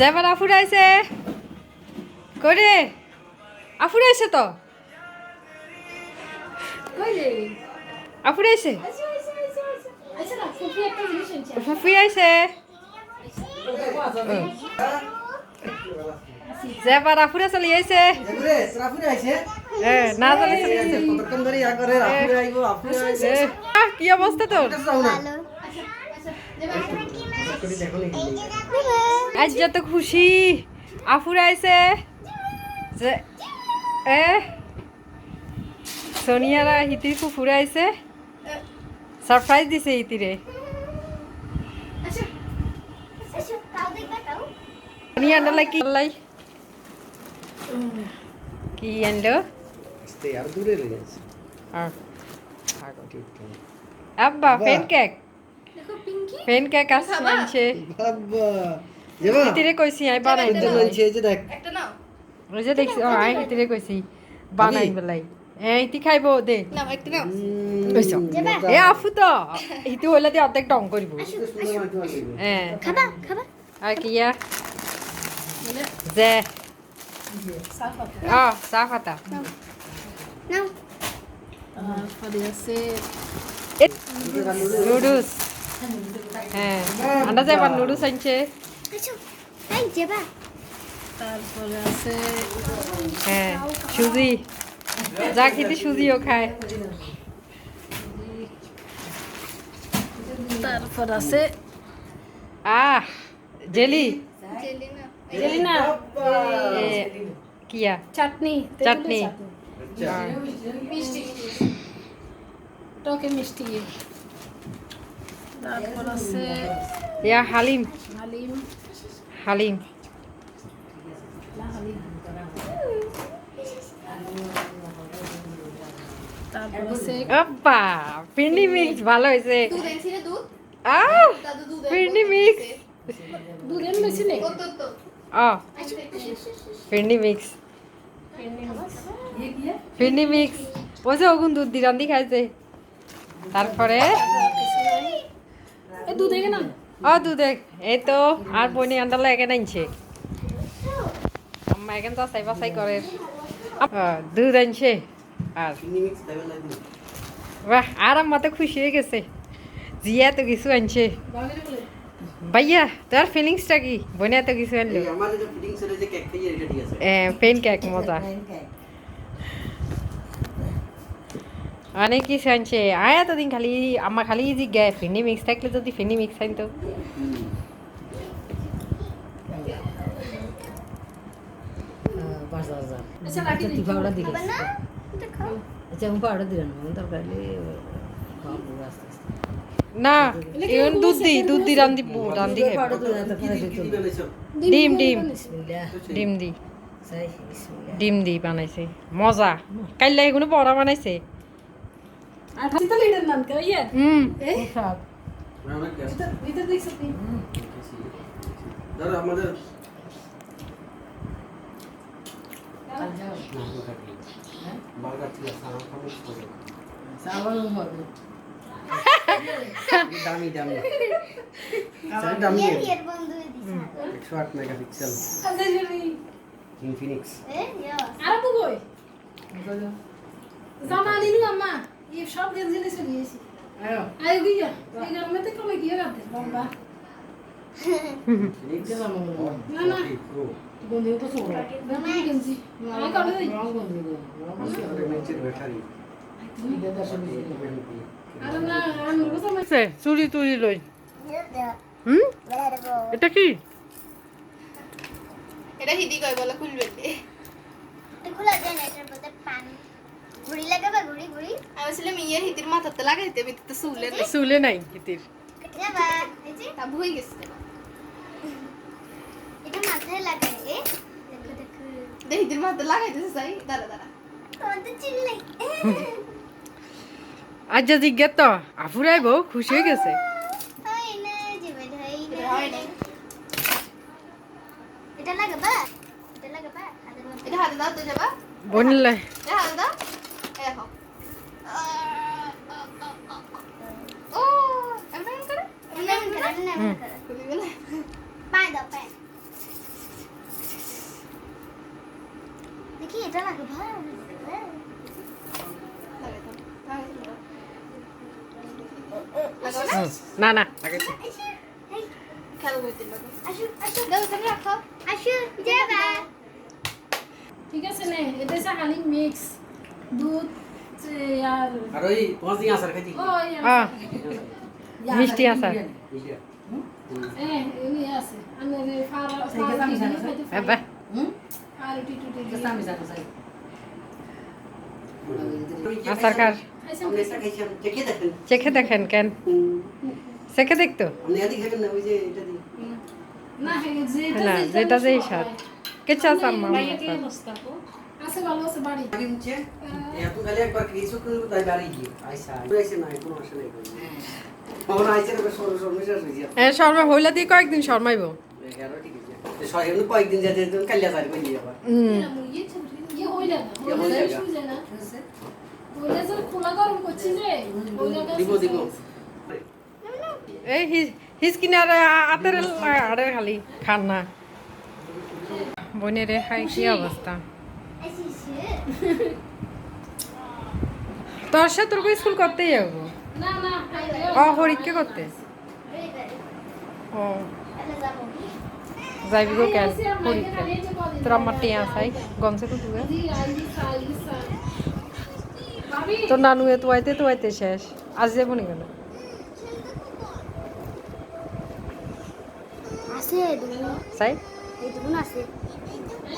যেবার আফুর আইছে? করে আফুর আইছে তো? আফুর আইছে? ফুফি আইছে। যেবার আফুরে চলি এ না কি অবস্থা তোর? আজ যত খুশি। আফুর আইছে। এ সোনিয়ারা হিতির ফুফুর আইছে। সারপ্রাইজ দিছে হিতিরে। সোনিয়া আনলাই কি আনলাই কি আনলো আব্বা পেন কেক পেন কেক আসছে আনছে? বাবা যাবা হিতিরে কইছি আমি বানাই একজন আনছে এই যে দেখ। ওই যে দেখছি ও আমি হিতিরে কইছি বানাই বেলাই এ হিতি খাইবো দে। কইছো। এ আফু তো। হিতি হইলে দিয়ে অর্ধেক ডং করিব। হ্যাঁ খাবা খাবা। আর কি ইয়া? যে নাও। নুডলস। হ্যাঁ আন্ডা যে নুডলস আনছে। আচ্ছা এই যাবা তারপরে আছে হ্যাঁ সুজি। যা খেতে সুজিও খায়। তারপর আছে আহ জেলি। জেলি না। কিয়া? চাটনি চাটনি। টকে মিষ্টি। তারপর আছে ইয়া হালিম। হালিম। হালিম। পিন্ডি মিক্স ভালো হয়েছে। Pindi mix. Pindi mix. Pindi mix. ওই যে ওগুন দুধ খাইছে। তারপরে এ দুধ ও দুধ এক- এই তো আর বনি আন্ডালে এখানে আনছে। আম্মা এখানে যাচাই বাছাই করে। দুধ আনছে। আর বাহ আর আম্মা তো খুশি হয়ে গেছে। জিয়া তো কিছু আনছে। ভাইয়া তোর ফিলিংসটা কি? বোনে তো কিছু আনলো। পেন কেক মজা। অনেক কিছু আনছে আয় এতদিন খালি আমার খালি জিজ্ঞায় ফিনি মিক্স থাকলে যদি ফিনি মিক্স আনতো আচ্ছা না? এখন দুধ দি দুধ দি ডিম ডিম। ডিম দি ডিম দি বানাইছে। মজা। কাইলে এগুলো বড়া বানাইছে। আর চিতা লিডার নাম কে ইয়ে হুম। দামি দামি দামি আচ্ছা জরি ইনফিনিক্স চুরি লই। হুম? বেড়াবো এটা কি? এটা হিদি কয় বলে খুলবে এটা খোলা যায় না এটার মধ্যে পান। ঘুড়ি আমি ছিলাম ইয়ের হিদির মাথাতে লাগাইতে আমি তো চুলে নাই। যাবা এই যে তা ভুই গেছে। এটা মাথায় লাগাই এ দেখো দেখো। মাথাতে লাগাইতেছে চাই দাঁড়া দাঁড়া। তোমার তো চিল্লাই আজ যা জিজ্ঞাস তো আফুরাই বউ খুশি হয়ে গেছে? না জিবে ধই এটা নাই। এটা লাগাবা এটা লাগাবা এটা হাতে দাও তো যাবা। বনিলে। হাতে দাও। দেখি এটা লাগে ভালো না না ঠিক আছে নে এটা সে মিক্স দুধ আর ওই হ্যাঁ, মিষ্টি আছে চেখে দেখেন চেখে দেখেন কেন? চেখে দেখতো খাবেন না ওই যে এটা দিয়ে না যেটা যেই স্বাদ কেচা আচার মামা আচার আছে ভালো আছে বাড়ি। আগে নিচে এত খালি একবার কিছু করে তাই বাড়ি গিয়ে। আইসা আইসা। না কোনো আসে নাই আমার আইসা না সরু সরু মিশা হইছে এ শর্মা হইলা দিয়ে কয়েকদিন শর্মাইব। হেরো ঠিক আছে। সয় কয়েকদিন যাতে তুমি কালিয়া যাই কই আবার। হুম। ইয়ে হইলে না ইয়ে হইলে হইলে না। শুয়ে না খোলা গরম করছি যে হইলে দিব দিব। এই হিস আতের আড়ের খালি খান না। বইনের খাই কি অবস্থা? তোর সাথে তোর স্কুল করতেই যাব? না না ও পরীক্ষা করতে? ও। যাইবি গো কেন পরীক্ষা। তোর আমার টিয়া চাই গমছে তো তুই। তোর নানু এ তুয়াইতে তুয়াইতে শেষ। আজ যাব নি কেন? চাই? এই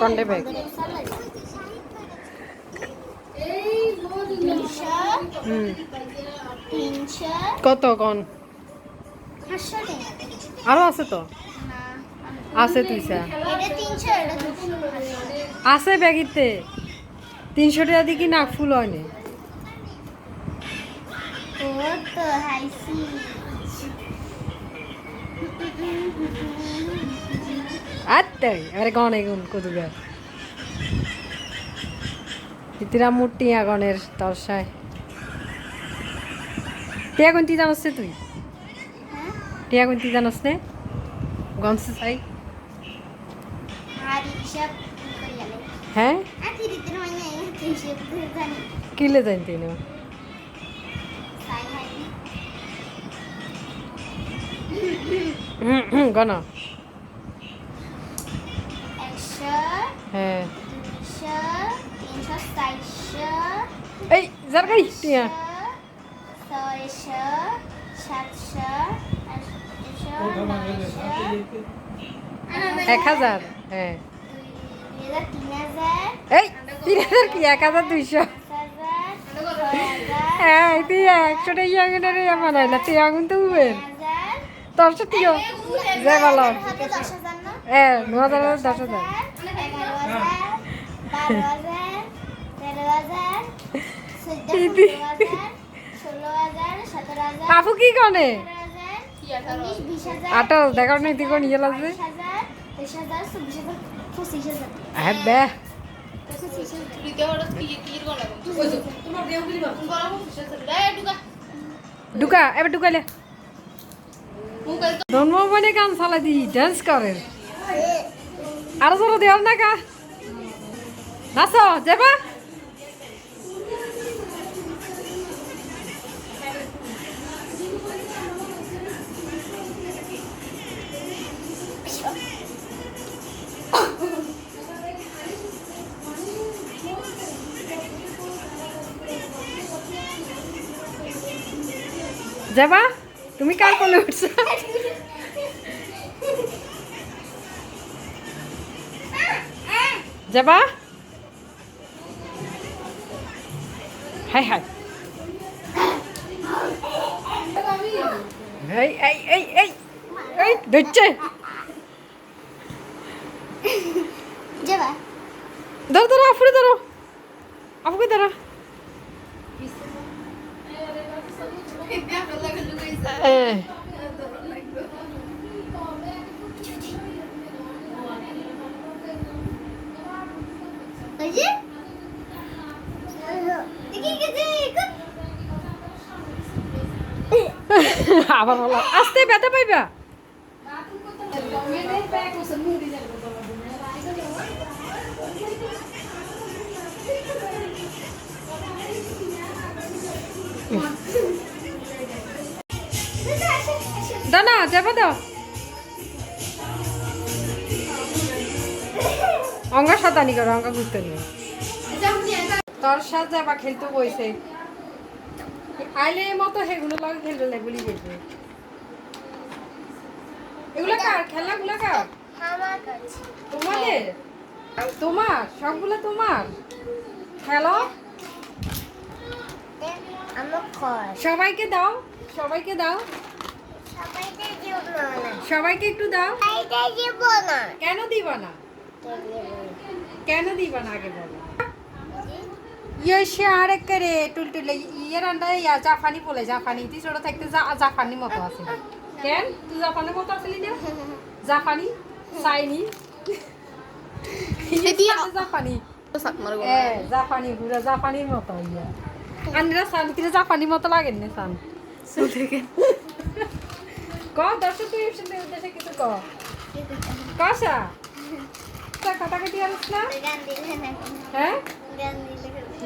কন্ডে ব্যাগ এই বড় তিনশো হুম তিনশো কত কন? আরও আছে তো? আছে তুইসা আছে ব্যাগিতে? তিনশো টাকা দিয়ে কি নাক ফুল হয়নি? আত্তে আরে গনে গুন কদুগা ইতিরা মুটি আগনের তরসায় টিয়া গুনতি জানস তুই? টিয়া গুনতি জানস নে আর হিসাব হ্যাঁ কিলে জানতি না? গণ। হ্যাঁ এই যার গাই টিয়া। এক হাজার? হ্যাঁ। এই তিন হাজার কি? এক হাজার দুইশো? হ্যাঁ তুই একশো টাকা আগুনের আমার না তুই আগুন তো উবেন তোর সাথেও যে ভালো এ ন? হাজার দশ হাজার আপু কি কনে আঠারো? হাজার আঠারো তুই কোন ইয়ে লাগছে বাইশ হাজার তেইশ হাজার চব্বিশ হাজার পঁচিশ হাজার। হ্যাঁ বে। পঁচিশ হাজার। তুইতে ওটা কি- কির গলা গো? গলা বলছিস, এই ঢুকা। এবার ঢুকাইলে মুখে তো ধর্ম বনে গান চালাই দি ডান্স করে। আরও জোর দেওয়ার না কা। নাচ যাবা। যাবা? তুমি কার কোলে উঠছো? যাবা? হাই হাই। এই এই এই এই। এই ধরছে। যাবা। ধরো ধরো আফুরে ধরো আফুকে ধরো আবার বলো আস্তে ব্যথা পাইবা Yeah. দাও অঙ্গা সাতানি করো অঙ্গা ঘুরতে নিয়ে তোর সাথে আবার খেলতে বইছে। আইলে এই মতো সেগুলো লাগে খেলবে লেগুলি খেলবে এগুলো কার? খেলাগুলো কার? আমার কাছে। তোমাদের? তোমার? সবগুলো তোমার? খেলো? সবাইকে দাও সবাইকে দাও। সবাইকে দিব না সবাইকে একটু দাও। সবাইকে দিব না কেন দিবা না কেন দিবা না আগে বলো। ইয়ে সে আরেক করে টুলটুলে ইয়ের আন্ডা ইয়া জাফানি বলে জাফানি তুই ছোট থাকতে জাফানি মতো আছে কেন? তুই জাপানের মতো আসলি না জাপানি চাইনি জাপানি এ জাপানি পুরো জাপানির মতো ইয়া। আন্দিরা সান কিরে জাপানি মতো লাগেন না সান? ক দর্শক তুই উদ্দেশ্যে কিছু ক। কষা? কাটাকাটি আনিস না গান দিলে না? হ্যাঁ?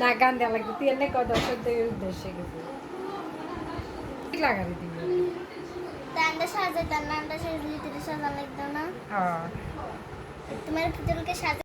না গান দেওয়া লাগবে। তুই এনে ক দর্শকদের উদ্দেশ্যে কিছু। লাগাবি তুই। তান্ডা সাজে তান্ডা সাজলে তুই সাজা লাগতো না হ্যাঁ তোমার পুতুলকে সাজা।